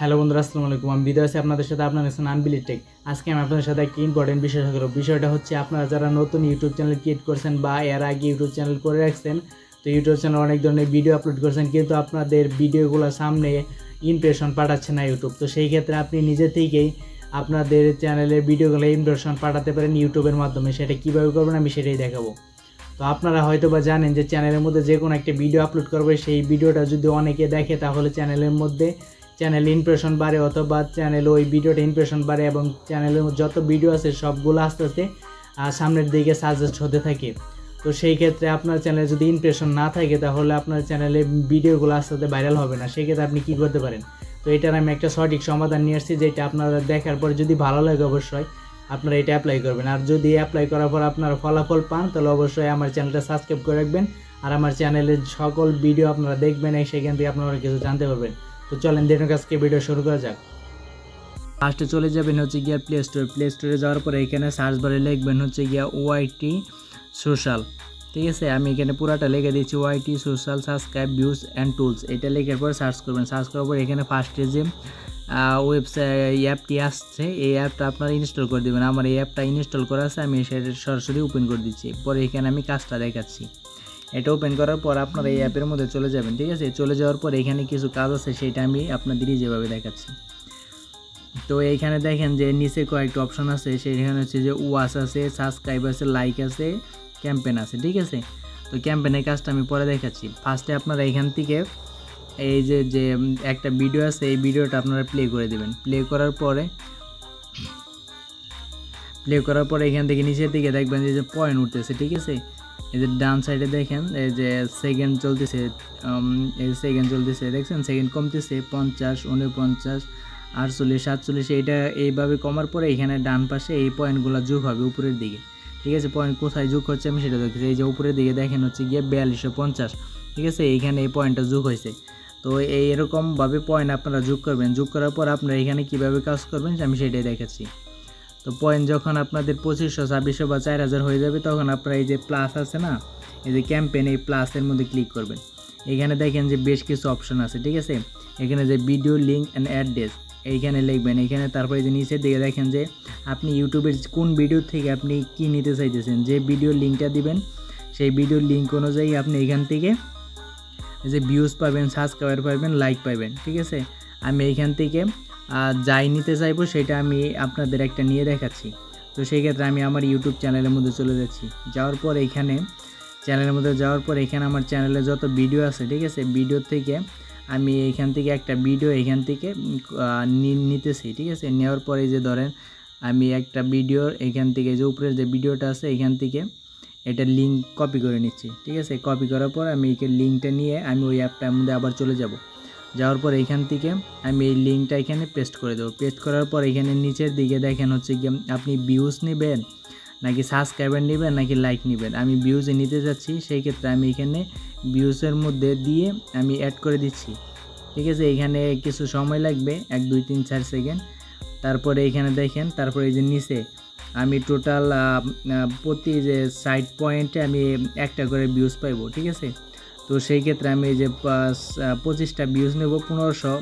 Hello বন্ধুরা, আসসালামু আলাইকুম। আমি বিদায় আছি আপনাদের সাথে। আপনার সাথে আনবিলি টেক। আজকে আমি আপনাদের সাথে একটি ইম্পর্টেন্ট বিষয় করব। বিষয়টা হচ্ছে, আপনারা যারা নতুন ইউটিউব চ্যানেল ক্রিয়েট করছেন বা এর আগে ইউটিউব চ্যানেল করে রাখছেন, তো ইউটিউব চ্যানেল অনেক ধরনের ভিডিও আপলোড করছেন, কিন্তু আপনাদের ভিডিওগুলো সামনে ইমপ্রেশন পাঠাচ্ছে না ইউটিউব তো সেই ক্ষেত্রে আপনি নিজে থেকেই আপনাদের চ্যানেলের ভিডিওগুলো ইমপ্রেশন পাঠাতে পারেন ইউটিউবের মাধ্যমে। সেটা কীভাবে করবেন আমি সেটাই দেখাবো। তো আপনারা হয়তো বা জানেন যে চ্যানেলের মধ্যে যে কোনো একটা ভিডিও আপলোড করবে। সেই ভিডিওটা যদি অনেকে দেখে, তাহলে চ্যানেলের মধ্যে চ্যানেল ইমপ্রেশন বাড়ে অথবা চ্যানেল ওই ভিডিওটা ইমপ্রেশন বাড়ে এবং চ্যানেলের যত ভিডিও আছে সবগুলো আস্তে আস্তে সামনের দিকে সাজেস্ট হতে থাকে। তো সেই ক্ষেত্রে আপনার চ্যানেলে যদি ইমপ্রেশন না থাকে, তাহলে আপনার চ্যানেলে ভিডিওগুলো আস্তে আস্তে ভাইরাল হবে না। সেক্ষেত্রে আপনি কী করতে পারেন? তো এটার আমি একটা সঠিক সমাধান নিয়ে আসছি, যেটা আপনারা দেখার পর যদি ভালো লাগে অবশ্যই আপনারা এটা অ্যাপ্লাই করবেন। আর যদি অ্যাপ্লাই করার পর আপনারা ফলাফল পান, তাহলে অবশ্যই আমার চ্যানেলটা সাবস্ক্রাইব করে রাখবেন। আর আমার চ্যানেলের সকল ভিডিও আপনারা দেখবেন সেখান থেকে আপনারা কিছু জানতে পারবেন। তো চলেন দেনের কাছকে ভিডিও শুরু করা যাক। ফার্স্টে চলে যাবেন হচ্ছে গিয়া প্লে স্টোর প্লে স্টোরে যাওয়ার পরে এখানে সার্চ বারে লিখবেন হচ্ছে গিয়া ওয়াইটি সোশ্যাল ঠিক আছে? আমি এখানে পুরাটা লিখে দিচ্ছি YT social subscribe views and tools এটা লেখার পর সার্চ করবেন। সার্চ করার পর এখানে ফার্স্টে যে ওয়েবসাইট অ্যাপটি আসছে, এই অ্যাপটা আপনারা ইনস্টল করে দেবেন। আমার এই অ্যাপটা ইনস্টল করা আছে, আমি সেটা সরাসরি ওপেন করে দিচ্ছি। পরে এখানে আমি কাজটা দেখাচ্ছি। এটা ওপেন করার পর আপনারা এই অ্যাপের মধ্যে চলে যাবেন, ঠিক আছে? চলে যাওয়ার পর এখানে কিছু কাজ আছে, সেটা আমি আপনাদেরই যেভাবে দেখাচ্ছি। তো এইখানে দেখেন যে নিচে কয়েকটা অপশন আছে, সেখানে হচ্ছে যে ওয়াচ আছে সাবস্ক্রাইব আছে লাইক আছে ক্যাম্পেন আছে, ঠিক আছে? তো ক্যাম্পেনের কাজটা আমি পরে দেখাচ্ছি। ফার্স্টে আপনারা এখান থেকে এই যে যে একটা ভিডিও আছে, এই ভিডিওটা আপনারা প্লে করে দেবেন। প্লে করার পরে প্লে করার পরে এখান থেকে নিচের দিকে দেখবেন যে পয়েন্ট উঠতেছে, ঠিক আছে? এই যে ডান সাইডে দেখেন, এই যে সেকেন্ড চলতেছে এই সেকেন্ড চলতেছে, দেখছেন? সেকেন্ড কমতেছে পঞ্চাশ উনপঞ্চাশ আটচল্লিশ, সাতচল্লিশ, এইটা এইভাবে কমার পরে এখানে ডান পাশে এই পয়েন্টগুলো যোগ হবে উপরের দিকে। ঠিক আছে? পয়েন্ট কোথায় যোগ হচ্ছে আমি সেটা দেখছি এই যে উপরের দিকে দেখেন হচ্ছে গিয়ে বিয়াল্লিশশো পঞ্চাশ। ঠিক আছে? এইখানে এই পয়েন্টটা যোগ হয়েছে। তো এই এরকমভাবে পয়েন্ট আপনারা যোগ করবেন। যোগ করার পর আপনারা এখানে কীভাবে কাজ করবেন আমি সেটাই দেখাচ্ছি। তো পয়েন্ট যখন আপনাদের পঁচিশশো, ছাব্বিশশো বা চার হাজার হয়ে যাবে, তখন আপনারা এই যে প্লাস আছে না, এই যে ক্যাম্পেন এই প্লাসের মধ্যে ক্লিক করবেন। এখানে দেখেন যে বেশ কিছু অপশন আছে, ঠিক আছে? এখানে যে ভিডিও লিঙ্ক অ্যান্ড অ্যাড্রেস এইখানে লিখবেন। এখানে তারপরে যে নিচের দিকে দেখেন যে আপনি ইউটিউবের কোন ভিডিও থেকে আপনি কি নিতে চাইতেছেন, যে ভিডিও লিঙ্কটা দিবেন, সেই ভিডিওর লিঙ্ক অনুযায়ী আপনি এখান থেকে যে ভিউজ পাবেন সাবস্ক্রাইবার পাবেন লাইক পাবেন, ঠিক আছে? আমি এইখান থেকে যাই নিতে চাইব সেটা আমি আপনাদের একটা নিয়ে দেখাচ্ছি। তো সেই ক্ষেত্রে আমি আমার ইউটিউব চ্যানেলের মধ্যে চলে যাচ্ছি। যাওয়ার পর এখানে চ্যানেলের মধ্যে যাওয়ার পর এখানে আমার চ্যানেলে যত ভিডিও আছে, ঠিক আছে? ভিডিও থেকে আমি এইখান থেকে একটা ভিডিও এখান থেকে নিতেছি, ঠিক আছে? নেওয়ার পরে যে ধরেন আমি একটা ভিডিও এখান থেকে, যে উপরের যে ভিডিওটা আছে, এখান থেকে এটা লিঙ্ক কপি করে নিচ্ছি, ঠিক আছে? কপি করার পর আমি লিঙ্কটা নিয়ে আমি ওই অ্যাপটার মধ্যে আবার চলে যাব। যাওয়ার পর এখান থেকে আমি এই লিঙ্কটা এখানে পেস্ট করে দেবো। পেস্ট করার পর এখানে নিচের দিকে দেখেন হচ্ছে গিয়ে আপনি ভিউজ নেবেন, নাকি সাবস্ক্রাইবার নেবেন, নাকি লাইক নেবেন। আমি ভিউজে নিতে যাচ্ছি, সেই ক্ষেত্রে আমি এখানে ভিউজের মধ্যে দিয়ে আমি অ্যাড করে দিচ্ছি। ঠিক আছে, এখানে কিছু সময় লাগবে, এক, দুই, তিন, চার সেকেন্ড তারপরে এখানে দেখেন, তারপরে এই যে নিচে আমি টোটাল প্রতি যে সাইড পয়েন্টে আমি একটা করে ভিউজ পাইব, ঠিক আছে? তো সেই ক্ষেত্রে আমি এই যে পাঁচ- পঁচিশটা ভিউজ নেব, পনেরোশো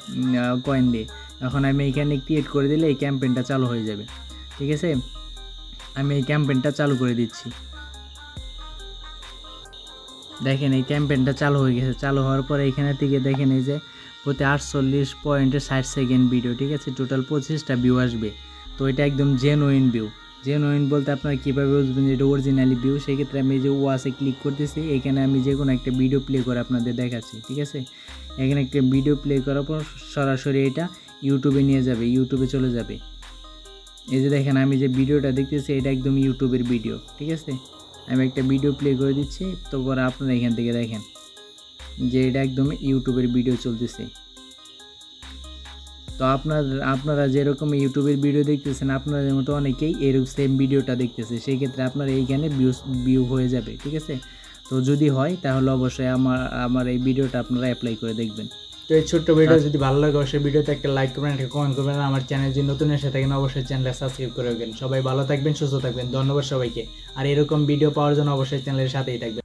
কয়েন দিয়ে। এখন আমি এখানে ক্রিয়েট করে দিলে এই ক্যাম্পেনটা চালু হয়ে যাবে। ঠিক আছে? আমি এই ক্যাম্পেনটা চালু করে দিচ্ছি। দেখেন, এই ক্যাম্পেনটা চালু হয়ে গেছে। চালু হওয়ার পরে এখানে থেকে দেখেন এই যে প্রতি আটচল্লিশ পয়েন্টে ষাট সেকেন্ড ভিডিও ঠিক আছে? টোটাল পঁচিশটা ভিউ আসবে। তো এটা একদম জেনুইন ভিউ জেনুইন বলতে আপনারা কীভাবে বুঝবেন যেটা অরিজিনালি ভিউ সেক্ষেত্রে আমি যে ওয়াসে ক্লিক করতেছি, এখানে আমি যে কোনো একটা ভিডিও প্লে করে আপনাদের দেখাচ্ছি, ঠিক আছে? এখানে একটা ভিডিও প্লে করার পর সরাসরি এটা ইউটিউবে নিয়ে যাবে ইউটিউবে চলে যাবে। এই যে দেখেন, আমি যে ভিডিওটা দেখতেছি, এটা একদম ইউটিউবের ভিডিও ঠিক আছে? আমি একটা ভিডিও প্লে করে দিচ্ছি তো পরে আপনারা এখান থেকে দেখেন যে এটা একদম ইউটিউবের ভিডিও চলতেছে। তো আপনার আপনারা যেরকম ইউটিউবের ভিডিও দেখতেছেন আপনাদের মতো অনেকেই এরকম সেম ভিডিওটা দেখতেছে। সেই ক্ষেত্রে আপনার এইখানে ভিউস ভিউ হয়ে যাবে ঠিক আছে? তো যদি হয় তাহলে অবশ্যই আমার আমার এই ভিডিওটা আপনারা অ্যাপ্লাই করে দেখবেন। তো এই ছোট্ট ভিডিও যদি ভালো লাগে অবশ্যই ভিডিওতে একটা লাইক করবেন একটা কমেন্ট করবেন আমার চ্যানেল যদি নতুন এসে থাকেন অবশ্যই চ্যানেলটা সাবস্ক্রাইব করে রাখবেন। সবাই ভালো থাকবেন সুস্থ থাকবেন ধন্যবাদ সবাইকে। আর এরকম ভিডিও পাওয়ার জন্য অবশ্যই চ্যানেলের সাথেই থাকবেন।